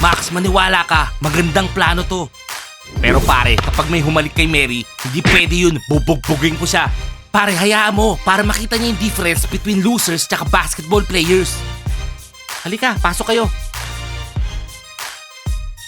Max, maniwala ka. Magandang plano to. Pero pare, kapag may humalik kay Mary, hindi pwede yun. Bubugbugin ko siya. Pare, hayaan mo para makita niya yung difference between losers tsaka basketball players. Halika, pasok kayo.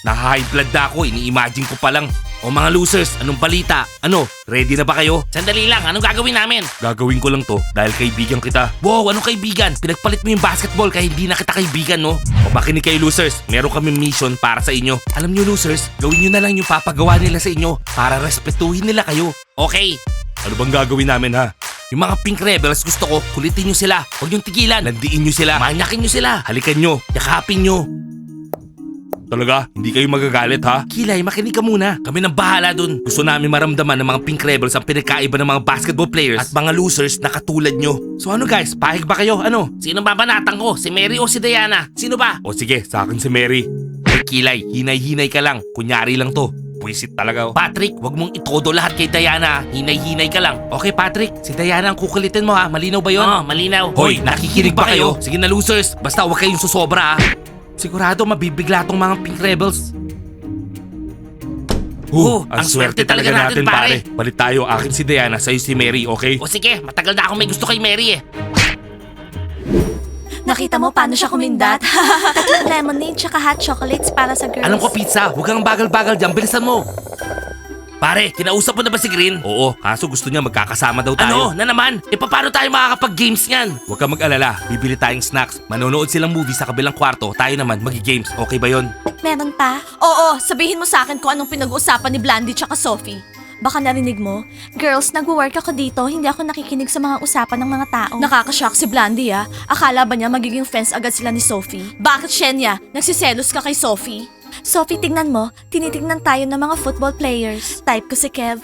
Naha-high blood na ako, ini-imagine ko pa lang. O mga losers, anong balita? Ano, ready na ba kayo? Sandali lang, anong gagawin namin? Gagawin ko lang to dahil kaibigan kita. Wow, anong kaibigan? Pinagpalit mo yung basketball kaya hindi na kita kaibigan, no? O makinig kayo losers, meron kami mission para sa inyo. Alam nyo losers, gawin nyo na lang yung papagawa nila sa inyo para respetuhin nila kayo. Okay. Ano bang gagawin namin ha? Yung mga Pink Rebels gusto ko, kulitin nyo sila. Huwag yung tigilan. Nandiin nyo sila. Manyakin nyo sila. Halikan nyo. Yakapin nyo. Talaga? Hindi kayo magagalit ha? Kilay, makinig ka muna. Kami nang bahala dun. Gusto namin maramdaman ng mga Pink Rebels ang pinagkaiba ng mga basketball players at mga losers na katulad nyo. So ano guys, pahig ba kayo? Ano? Sino babanatan ko? Si Mary o si Diana? Sino ba? O sige, sa akin si Mary. Ay Kilay, hinay-hinay ka lang. Kunyari lang to. Pwisit talaga oh. Patrick, wag mong itodo lahat kay Diana. Hinay-hinay ka lang. Okay, Patrick. Si Diana ang kukulitin mo ha. Malinaw ba yon? Oo, malinaw. Hoy, nakikinig ba kayo? Sige na losers. Basta wag kayong susobra ha. Sigurado mabibigla tong mga Pink Rebels. Oh, ang, swerte, talaga natin, pare. Balik tayo, akin si Diana, sa'yo si Mary, okay? O sige, matagal na akong may gusto kay Mary eh. Nakita mo paano siya kumindat? Tatlong lemonade tsaka hot chocolates para sa girls. Alam ko pizza, huwag kang bagal-bagal dyan, bilisan mo. Pare, kinausap mo na ba si Green? Oo, kaso gusto niya magkakasama daw tayo. Ano? Na naman? E paano tayo makakapag-games niyan? Huwag kang mag-alala, bibili tayong snacks. Manonood silang movie sa kabilang kwarto, tayo naman magi-games. Okay ba yon? Meron pa? Oo, sabihin mo sa akin kung anong pinag-uusapan ni Blandy tsaka Sophie. Baka narinig mo? Girls, nagwo-work ako dito, hindi ako nakikinig sa mga usapan ng mga tao. Nakakashock si Blandy ah. Akala ba niya magiging friends agad sila ni Sophie? Bakit, Shenya? Nagsiselos ka kay Sophie? Sophie, tignan mo. Tinitignan tayo ng mga football players. Type ko si Kev.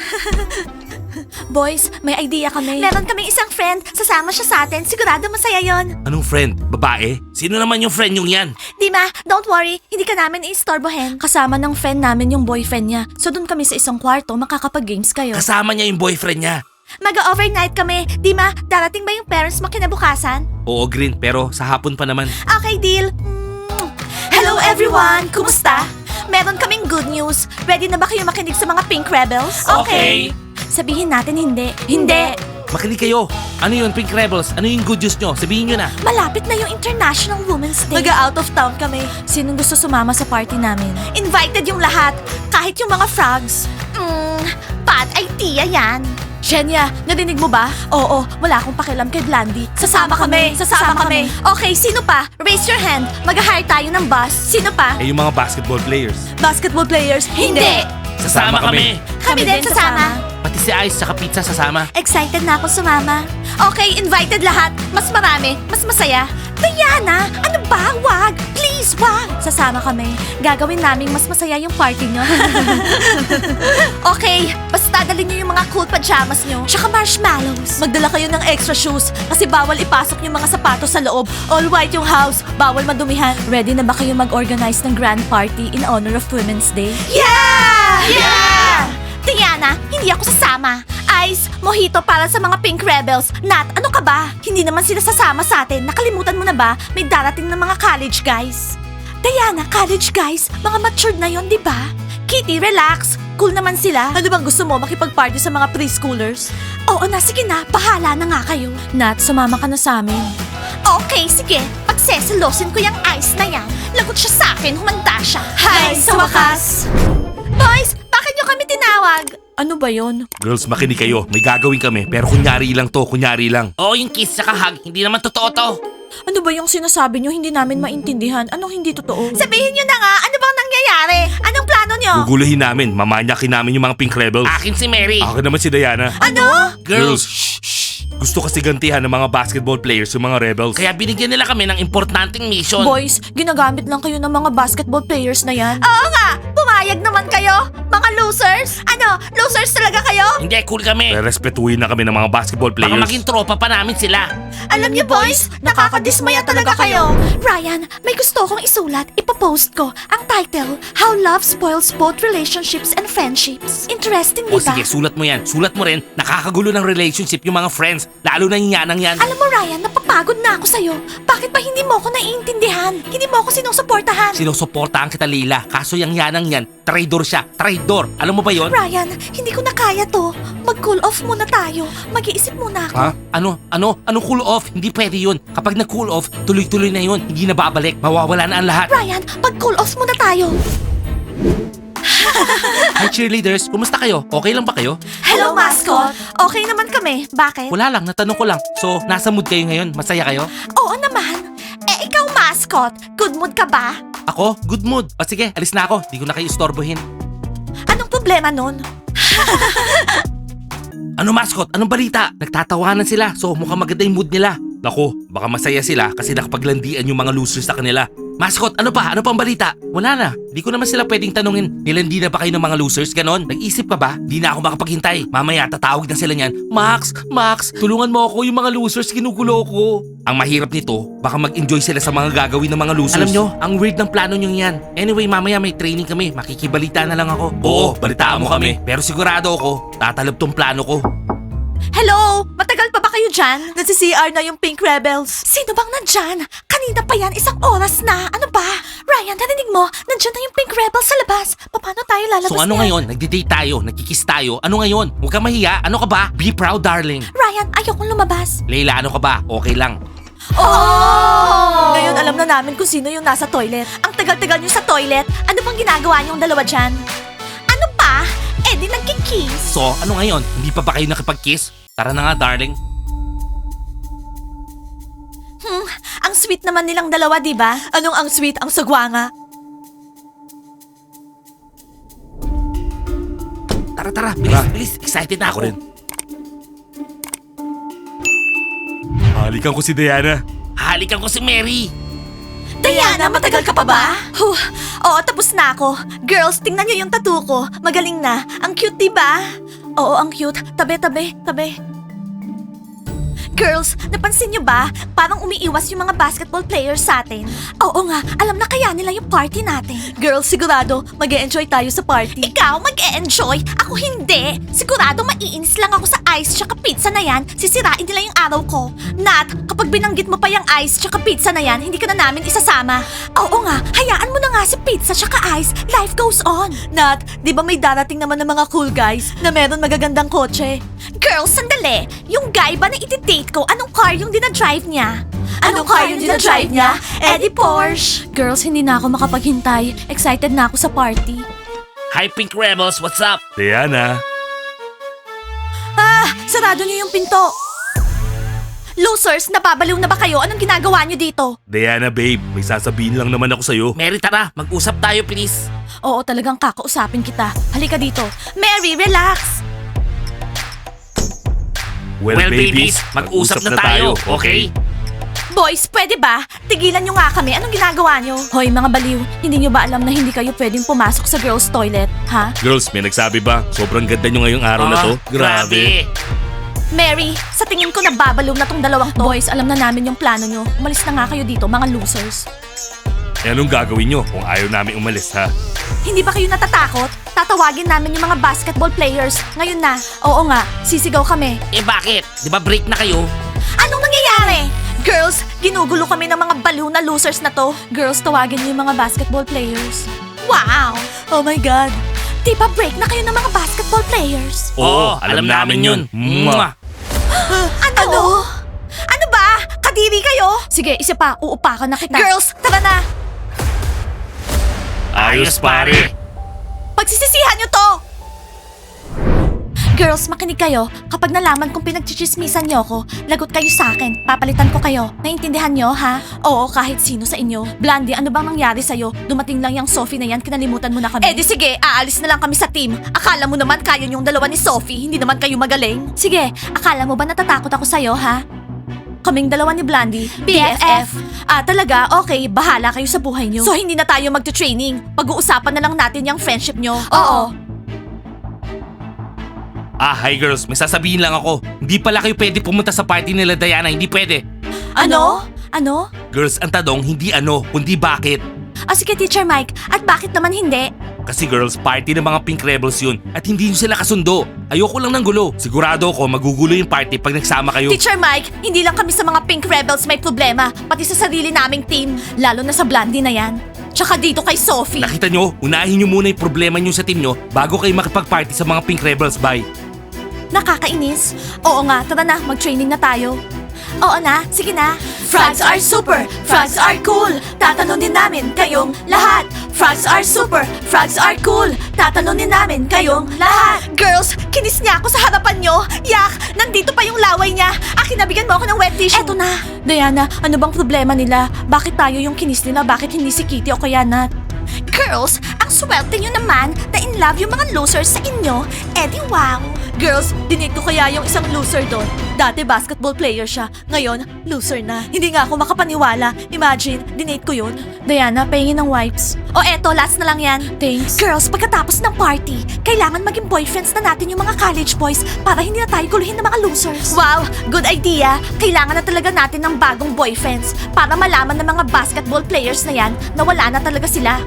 Boys, may idea kami. Meron kaming isang friend. Sasama siya sa atin. Sigurado masaya yon. Anong friend? Babae? Sino naman yung friend yung yan? Dima, don't worry. Hindi ka namin iistorbohin. Kasama ng friend namin yung boyfriend niya. So doon kami sa isang kwarto, makakapag-games kayo. Kasama niya yung boyfriend niya. Mag-overnight kami. Dima, darating ba yung parents mo kinabukasan? Oo, Green, pero sa hapon pa naman. Okay, deal. Mm. Everyone! Kumusta? Meron kaming good news. Ready na ba kayo makinig sa mga Pink Rebels? Okay. Sabihin natin hindi. Hindi. Makinig kayo. Ano yun, Pink Rebels? Ano yung good news nyo? Sabihin nyo na. Malapit na yung International Women's Day. Naga-out of town kami. Sinong gusto sumama sa party namin? Invited yung lahat. Kahit yung mga frogs. Mm, bad idea yan. Shenya, narinig mo ba? Oo, wala akong pakialam kay Blandy. Sasama, kami, sasama, kami. Okay, sino pa? Raise your hand. Mag-hire tayo ng bus. Sino pa? Eh, yung mga basketball players. Basketball players? Hindi. Sasama kami. Kami din sasama. Pati si Ice saka pizza sasama. Excited na ako sumama. Okay, invited lahat. Mas marami, mas masaya. Diana, ano ba? Wag! Please, wag! Sasama kami. Gagawin naming mas masaya yung party nyo. okay, basta dalhin nyo yung mga cool pajamas nyo. Tsaka marshmallows. Magdala kayo ng extra shoes kasi bawal ipasok yung mga sapatos sa loob. All white yung house. Bawal madumihan. Ready na ba kayo mag-organize ng grand party in honor of Women's Day? Yeah! Yeah! Diana, hindi ako sasama. Ice, mojito para sa mga Pink Rebels. Nat, ano ka ba? Hindi naman sila sasama sa atin. Nakalimutan mo na ba? May darating na mga college guys. Diana, college guys, mga matured na yon, di ba? Kitty, relax. Cool naman sila. Ano bang gusto mo, makipag-party sa mga preschoolers? Oo na, sige na. Bahala na nga kayo. Nat, sumama ka na sa amin. Okay, sige. Pagseselosin ko yung ice na yan. Lagot siya sa akin, humanda siya. Hi, sa wakas! Ano ba yon? Girls, makinig kayo. May gagawin kami, pero kunyari lang to, kunyari lang. Oo, yung kiss saka hug, hindi naman totoo to. Ano ba yung sinasabi nyo hindi namin maintindihan? Anong hindi totoo? Sabihin nyo na nga, ano bang nangyayari? Anong plano nyo? Guguluhin namin, mamanyakin namin yung mga Pink Rebels. Akin si Mary. Akin naman si Diana. Ano? Girls, shh, shh. Gusto kasi gantihan ng mga basketball players yung mga rebels. Kaya binigyan nila kami ng importanteng mission. Boys, ginagamit lang kayo ng mga basketball players na yan. Oo nga! Pumayag naman kayo! Mga losers? Ano? Losers talaga kayo? Hindi, cool kami. Respetuhin na kami ng mga basketball Baka players. maging tropa pa namin sila. Alam niyo boys, nakakadismaya talaga kayo. Ryan, may gusto kong isulat. Ipopost ko. Ang title, How Love Spoils Both Relationships and Friendships. Interesting, O di ba? sige, sulat mo yan. Sulat mo rin. Nakakagulo ng relationship yung mga friends. Lalo na yung yanang yan. Alam mo Ryan, napapagod na ako sa'yo. Bakit ba hindi mo ako naiintindihan? Hindi mo ako sinusuportahan? Sinusuportahan kita, Leila. Kaso yung yanang yan, traidor siya. Traidor. Alam mo ba yon? Ryan, hindi ko na kaya to. Mag-cool off muna tayo. Mag-iisip muna ako. Ha? Ano? Ano? Anong cool off? Hindi pwede yun. Kapag nag-cool off, tuloy-tuloy na yun. Hindi na babalik. Mawawala na ang lahat. Ryan, mag-cool off muna tayo. Hi cheerleaders, kumusta kayo? Okay lang ba kayo? Hello, mascot. Okay naman kami. Bakit? Wala lang, natanong ko lang. So, nasa mood kayo ngayon? Masaya kayo? Oo naman. Eh, ikaw, mascot. Good mood ka ba? Ako? Good mood. O sige, alis na ako. Di ko na kayo istorbohin. Anong problema nun? Ano mascot? Anong balita? Nagtatawanan sila, so mukhang maganda yung mood nila. Nako, baka masaya sila kasi nakapaglandian yung mga losers sa kanila. Mascot, ano pa? Ano pang balita? Wala na. Di ko naman sila pwedeng tanungin. Nilandi na ba kayo ng mga losers? Ganon? Nag-isip ka ba? Di na ako makapaghintay. Mamaya tatawag na sila niyan. Max, Max, tulungan mo ako yung mga losers. Ginugulo ko. Ang mahirap nito, baka mag-enjoy sila sa mga gagawin ng mga losers. Alam nyo, ang weird ng plano nyo yan. Anyway, mamaya may training kami. Makikibalita na lang ako. Oo, balitaan mo kami. Pero sigurado ako, tatalab tong plano ko. Hello? Matagal pa ba kayo dyan? Nasi-CR na yung Pink Rebels. Sino bang nandyan? Kanina pa yan, isang oras na. Ano ba? Ryan, narinig mo? Nandyan na yung Pink Rebels sa labas. Paano tayo lalabas So ano niyan? ngayon? Nagdi-date tayo, nagkikiss tayo. Ano ngayon? Huwag ka mahiya. Ano ka ba? Be proud, darling. Ryan, ayokong lumabas. Leila, ano ka ba? Okay lang. Oh! Ngayon alam na namin kung sino yung nasa toilet. Ang tagal-tagal niyo sa toilet. Ano pang ginagawa niyong dalawa dyan? Di nagkikiss. So, ano ngayon? Hindi pa ba kayo nakipag-kiss? Tara na nga, darling. Hmm, ang sweet naman nilang dalawa, di ba? Anong ang sweet? Ang sagwa nga. Tara, tara. Bilis, bilis. Excited na ako. Ako rin. Halikan ko si Diana. Halikan ko si Mary. Diana, matagal ka pa ba? Huh, oo, tapos na ako. Girls, tingnan niyo yung tattoo ko. Magaling na. Ang cute, di ba? Oo, ang cute. Tabi, tabi, tabi. Girls, napansin niyo ba? Parang umiiwas yung mga basketball players sa atin. Oo nga, alam na kaya nila yung party natin. Girls, sigurado, mag enjoy tayo sa party. Ikaw, mag enjoy Ako hindi. Sigurado maiinis lang ako sa ice tsaka pizza na yan. Sisirain nila yung araw ko. Nat, kapag binanggit mo pa yung ice tsaka pizza na yan, hindi ka na namin isasama. Oo nga, hayaan mo na nga si pizza tsaka ice. Life goes on. Nat, di ba may darating naman ng mga cool guys na meron magagandang kotse? Girls, sandali. Yung guy ba na iti-date ko, anong car yung dinadrive niya? Anong car yung dinadrive niya? Eddie Porsche. Girls, hindi na ako makapaghintay. Excited na ako sa party. Hi, Pink Rebels. What's up? Diana. Ah! Sarado niyo yung pinto! Losers, nababaliw na ba kayo? Anong ginagawa niyo dito? Diana babe, may sasabihin lang naman ako sa'yo. Mary, tara. Mag-usap tayo, please. Oo, talagang kakausapin kita. Halika dito. Mary, relax! Well, babies, mag-usap na tayo, okay? Boys, pwede ba? Tigilan niyo nga kami. Anong ginagawa niyo? Hoy, mga baliw. Hindi niyo ba alam na hindi kayo pwedeng pumasok sa girls' toilet? Ha? Girls, may nagsabi ba? Sobrang ganda nyo ngayong araw na to. Ah, Grabe. Mary, sa tingin ko nababaliw na tong dalawang to. Boys, alam na namin yung plano niyo. Umalis na nga kayo dito, mga losers. Eh anong gagawin nyo kung ayaw namin umalis ha? Hindi ba kayo natatakot? Tatawagin namin yung mga basketball players. Ngayon na. Oo nga, sisigaw kami. Eh bakit? Di ba break na kayo? Anong nangyayari? Girls, ginugulo kami ng mga baliw na losers na to. Girls, tawagin niyo yung mga basketball players. Wow! Oh my God! Di ba break na kayo ng mga basketball players? Oo, alam namin yun. Mwah. Ano? Ano ba? Kadiri kayo? Sige, isa pa. Uupakan na kita. Girls, tara na! Ayos pare. Pagsisisihan niyo to! Girls, makinig kayo. Kapag nalaman kong pinagchichismisan niyo ako, lagot kayo sa akin. Papalitan ko kayo. Naintindihan niyo, ha? Oo, kahit sino sa inyo. Blandy, ano bang nangyari sa'yo? Dumating lang yung Sophie na yan, kinalimutan mo na kami. Eh di sige, aalis na lang kami sa team. Akala mo naman kaya yung dalawa ni Sophie, hindi naman kayo magaling. Sige, akala mo ba natatakot ako sa'yo, ha? Kaming dalawa ni Blandy, BFF. Ah, talaga? Okay, bahala kayo sa buhay niyo. So, hindi na tayo magto-training. Pag-uusapan na lang natin yung friendship niyo. Oo. Ah, hi girls, may sasabihin lang ako. Hindi pala kayo pwede pumunta sa party nila Diana, hindi pwede. Ano? Ano? ano? Girls, ang tanong hindi ano, kundi bakit. Ah, sige, Teacher Mike. At bakit naman hindi? Kasi girls, party ng mga Pink Rebels yun at hindi yun sila kasundo. Ayoko lang ng gulo. Sigurado ako magugulo yung party pag nagsama kayo. Teacher Mike, hindi lang kami sa mga Pink Rebels may problema, pati sa sarili naming team. Lalo na sa Blondie na yan. Tsaka dito kay Sophie. Nakita nyo, unahin nyo muna yung problema nyo sa team nyo bago kayo makipag-party sa mga Pink Rebels. Bye. Nakakainis. Oo nga, tara na, mag-training na tayo. Oo na, sige na. Frogs are super, frogs are cool. Tatalunin namin kayong lahat. Frogs are super, frogs are cool. Tatalunin namin kayong lahat. Girls, kinis niya ako sa harapan nyo. Yak, nandito pa yung laway niya. Akin nabigyan mo ako ng wet tissue. Eto na. Diana, ano bang problema nila? Bakit tayo yung kinis nila? Bakit hindi si Kitty o kaya Nat? Girls, ang swerte nyo naman na in love yung mga losers sa inyo. Eh di wow. Girls, dinate ko kaya yung isang loser doon. Dati basketball player siya, ngayon loser na. Hindi nga ako makapaniwala. Imagine, dinate ko yun. Diana, pahingin ng wipes. O eto, last na lang yan. Thanks. Girls, pagkatapos ng party, kailangan maging boyfriends na natin yung mga college boys para hindi na tayo guluhin ng mga losers. Wow, good idea. Kailangan na talaga natin ng bagong boyfriends para malaman ng mga basketball players na yan na wala na talaga sila.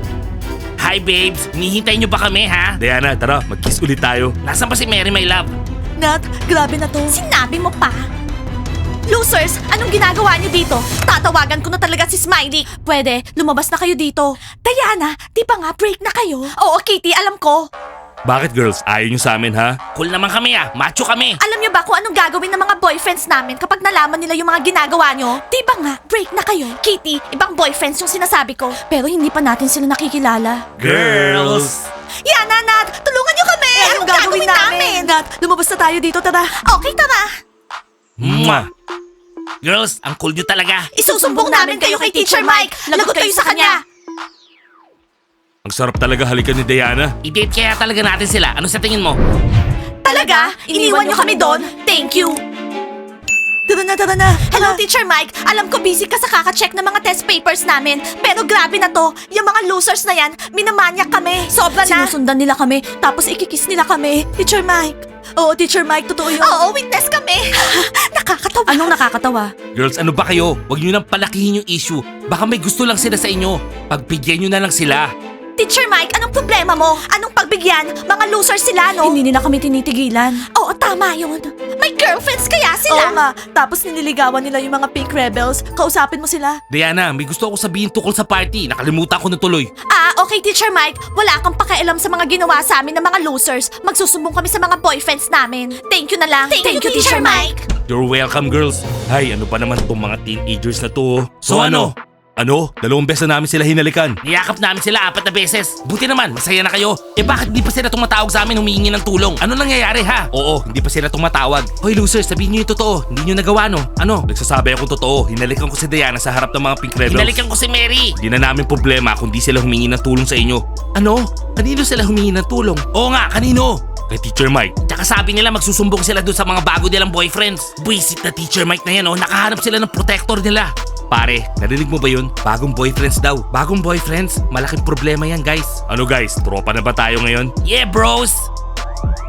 Hi babes, hinihintay nyo ba kami ha? Diana, tara, mag-kiss ulit tayo. Nasaan ba si Mary my love? Nat, grabe na to. Sinabi mo pa. Losers, anong ginagawa niyo dito? Tatawagan ko na talaga si Smiley. Pwede, lumabas na kayo dito. Diana, di ba nga break na kayo? Oo, Kitty, alam ko. Bakit girls, ayaw nyo sa amin ha? Cool naman kami ah, macho kami. Alam niyo ba kung anong gagawin ng mga boyfriends namin kapag nalaman nila yung mga ginagawa niyo? Di ba nga, break na kayo? Kitty, ibang boyfriends yung sinasabi ko. Pero hindi pa natin sila nakikilala. Girls! Yana, Nat! Tulungan niyo kami! anong, gagawin, namin? Nat, lumabas na tayo dito, tara. Okay, tara. Mwah! Girls, ang cool nyo talaga. Isusumbong namin kayo kay Teacher Mike. Lagot kayo sa kanya. Ang sarap talaga halikan ni Diana. I-date kaya talaga natin sila. Ano sa tingin mo? Talaga? Iniwan niyo kami doon? Thank you. Tara na, tara na. Hello, Teacher Mike. Alam ko busy ka sa kaka-check ng mga test papers namin. Pero grabe na to. Yung mga losers na yan, minamanyak kami. Sobra na. Sinusundan nila kami, tapos ikikiss nila kami. Teacher Mike. Oo, Teacher Mike, totoo yun. Oo, witness kami. nakakatawa. Anong nakakatawa? Girls, ano ba kayo? Huwag nyo nang palakihin yung issue. Baka may gusto lang sila sa inyo. Pagbigyan nyo na lang sila. Teacher Mike, anong problema mo? Anong pagbigyan? Mga losers sila, no? Hindi nila kami tinitigilan. Oo, tama yun. May girlfriends kaya sila? Oo nga. Tapos nililigawan nila yung mga pink rebels. Kausapin mo sila. Diana, may gusto ako sabihin tukol sa party. Nakalimutan ko na tuloy. Ah, okay, Teacher Mike. Wala kang pakialam sa mga ginawa sa amin ng mga losers. Magsusumbong kami sa mga boyfriends namin. Thank you na lang. Thank, you, Teacher Mike. You're welcome, girls. Hay, ano pa naman tong mga teenagers na to? oh? So, ano? Ano? Dalawang beses na namin sila hinalikan. Niyakap namin sila apat na beses. Buti naman, masaya na kayo. Eh bakit di pa sila tumatawag sa amin humihingi ng tulong? Ano nangyayari ha? Oo, hindi pa sila tumatawag. Hoy losers, sabihin nyo yung totoo. Hindi nyo nagawa no? Ano? Nagsasabi akong totoo. Hinalikan ko si Diana sa harap ng mga Pink Rebels. Hinalikan ko si Mary. Hindi na namin problema kung di sila humingi ng tulong sa inyo. Ano? Kanino sila humingi ng tulong? Oo nga, kanino? Kay Teacher Mike. Tsaka sabi nila magsusumbong sila doon sa mga bago nilang boyfriends. Buisit na teacher Mike na yan oh, nakahanap sila ng protector nila. Pare, narinig mo ba yun? Bagong boyfriends daw. Bagong boyfriends? Malaking problema yan guys. Ano guys, tropa na ba tayo ngayon? Yeah bros!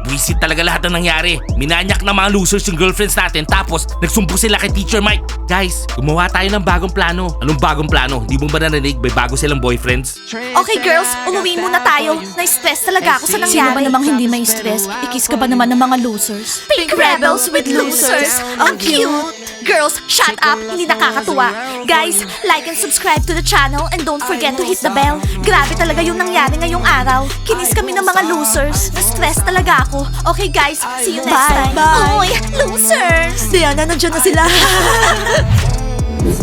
Buisit talaga lahat ng nangyari. Minanyak na mga losers yung girlfriends natin tapos nagsumpo sila kay Teacher Mike. Guys, gumawa tayo ng bagong plano. Anong bagong plano? Hindi mo ba narinig? May bago silang boyfriends? Okay, girls. Umuwi muna tayo. Na-stress talaga ako sa nangyari. Sino ba namang hindi may stress? Ikis ka ba naman ng mga losers? Pink rebels with losers. Ang cute. Girls, shut up. Hindi nakakatuwa. Guys, like and subscribe to the channel and don't forget to hit the bell. Grabe talaga yung nangyari ngayong araw. Kinis kami ng mga losers. Na-stress talaga ako. Okay, guys. See you next Bye, time. bye. Uy, losers! Diana, nandiyan na sila.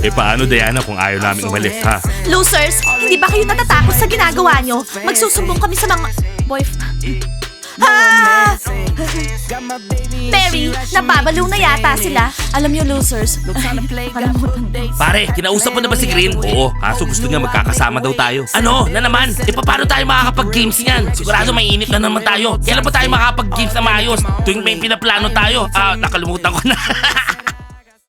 Eh paano Diana kung ayaw namin umalis ha? Losers, hindi ba kayo natatakot sa ginagawa nyo? Magsusumbong kami sa mga boyfriend. Mary, nababaliw na yata sila. Alam niyo, losers. Nakalimutan. Pare, kinausap mo na ba si Green? Oo, kaso gusto niya magkakasama daw tayo. Ano? Na naman? E paano tayo makakapag-games niyan? Sigurado may init na naman tayo. Kailan pa tayo makakapag-games na maayos? Tuwing may pinaplano tayo. Ah, nakalimutan ko na.